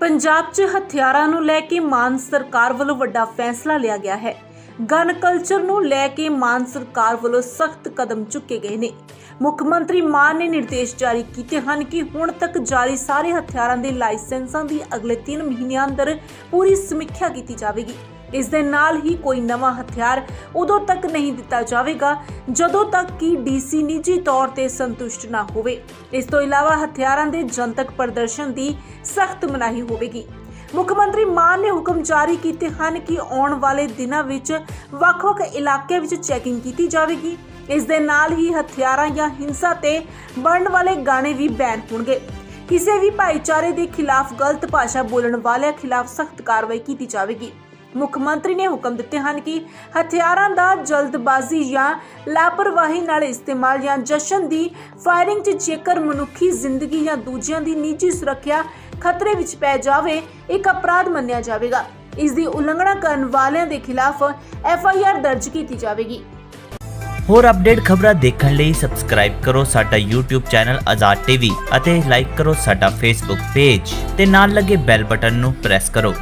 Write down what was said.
ਪੰਜਾਬ 'ਚ ਹਥਿਆਰਾਂ ਨੂੰ ਲੈ ਕੇ ਮਾਨ ਸਰਕਾਰ ਵੱਲੋਂ ਵੱਡਾ ਫੈਸਲਾ ਲਿਆ ਗਿਆ ਹੈ। ਗਨ ਕਲਚਰ ਨੂੰ ਲੈ ਕੇ ਮਾਨ ਸਰਕਾਰ ਵੱਲੋਂ ਸਖਤ ਕਦਮ ਚੁੱਕੇ ਗਏ ਨੇ। ਮੁੱਖ ਮੰਤਰੀ ਮਾਨ ਨੇ ਨਿਰਦੇਸ਼ ਜਾਰੀ ਕੀਤੇ ਹਨ ਕਿ ਹੁਣ ਤੱਕ ਜਾਰੀ ਸਾਰੇ ਹਥਿਆਰਾਂ ਦੇ ਲਾਇਸੈਂਸਾਂ ਦੀ ਅਗਲੇ 3 ਮਹੀਨਿਆਂ ਅੰਦਰ ਪੂਰੀ ਸਮੀਖਿਆ ਕੀਤੀ ਜਾਵੇਗੀ। ਇਸ ਦੇ ਨਾਲ ਹੀ ਕੋਈ ਨਵਾਂ ਹਥਿਆਰ ਉਦੋਂ ਤੱਕ ਨਹੀਂ ਦਿੱਤਾ ਜਾਵੇਗਾ, ਜਦੋਂ ਤੱਕ ਕਿ ਡੀਸੀ ਨਿੱਜੀ ਤੌਰ ਤੇ ਸੰਤੁਸ਼ਟ ਨਾ ਹੋਵੇ। ਇਸ ਤੋਂ ਇਲਾਵਾ ਹਥਿਆਰਾਂ ਦੇ ਜਨਤਕ ਪ੍ਰਦਰਸ਼ਨ ਦੀ ਸਖਤ ਮਨਾਹੀ ਹੋਵੇਗੀ। ਮੁੱਖ ਮੰਤਰੀ ਮਾਨ ਨੇ ਹੁਕਮ ਜਾਰੀ ਕੀਤੇ ਹਨ ਕਿ ਆਉਣ ਵਾਲੇ ਦਿਨਾਂ ਵਿੱਚ ਵੱਖ-ਵੱਖ ਇਲਾਕੇ ਵਿੱਚ ਚੈਕਿੰਗ ਕੀਤੀ ਜਾਵੇਗੀ। ਇਸ ਦੇ ਨਾਲ ਹੀ ਹਥਿਆਰਾਂ ਜਾਂ ਹਿੰਸਾ ਤੇ ਬਣਨ ਵਾਲੇ ਗਾਣੇ ਵੀ ਬੈਨ ਹੋਣਗੇ। ਕਿਸੇ ਵੀ ਭਾਈਚਾਰੇ ਦੇ ਖਿਲਾਫ ਗਲਤ ਭਾਸ਼ਾ ਬੋਲਣ ਵਾਲਿਆਂ ਖਿਲਾਫ ਸਖਤ ਕਾਰਵਾਈ ਕੀਤੀ ਜਾਵੇਗੀ। ਮੁੱਖ ਮੰਤਰੀ ਨੇ ਹੁਕਮ ਦਿੱਤੇ ਹਨ ਕਿ ਹਥਿਆਰਾਂ ਦਾ ਜਲਦਬਾਜ਼ੀ ਜਾਂ ਲਾਪਰਵਾਹੀ ਨਾਲ ਇਸਤੇਮਾਲ ਜਾਂ ਜਸ਼ਨ ਦੀ ਫਾਇਰਿੰਗ 'ਚ ਜੇਕਰ ਮਨੁੱਖੀ ਜ਼ਿੰਦਗੀ ਜਾਂ ਦੂਜਿਆਂ ਦੀ ਨਿੱਜੀ ਸੁਰੱਖਿਆ ਖਤਰੇ ਵਿੱਚ ਪੈ ਜਾਵੇ, ਇੱਕ ਅਪਰਾਧ ਮੰਨਿਆ ਜਾਵੇਗਾ। ਇਸ ਦੀ ਉਲੰਘਣਾ ਕਰਨ ਵਾਲਿਆਂ ਦੇ ਖਿਲਾਫ ਐਫ ਆਈ ਆਰ ਦਰਜ ਕੀਤੀ ਜਾਵੇਗੀ। ਹੋਰ ਅਪਡੇਟ ਖਬਰਾਂ ਦੇਖਣ ਲਈ ਸਬਸਕ੍ਰਾਈਬ ਕਰੋ ਸਾਡਾ YouTube ਚੈਨਲ ਆਜ਼ਾਦ ਟੀਵੀ ਅਤੇ ਲਾਈਕ ਕਰੋ ਸਾਡਾ Facebook ਪੇਜ ਤੇ ਨਾਲ ਲੱਗੇ ਬੈਲ ਬਟਨ ਨੂੰ ਪ੍ਰੈਸ ਕਰੋ।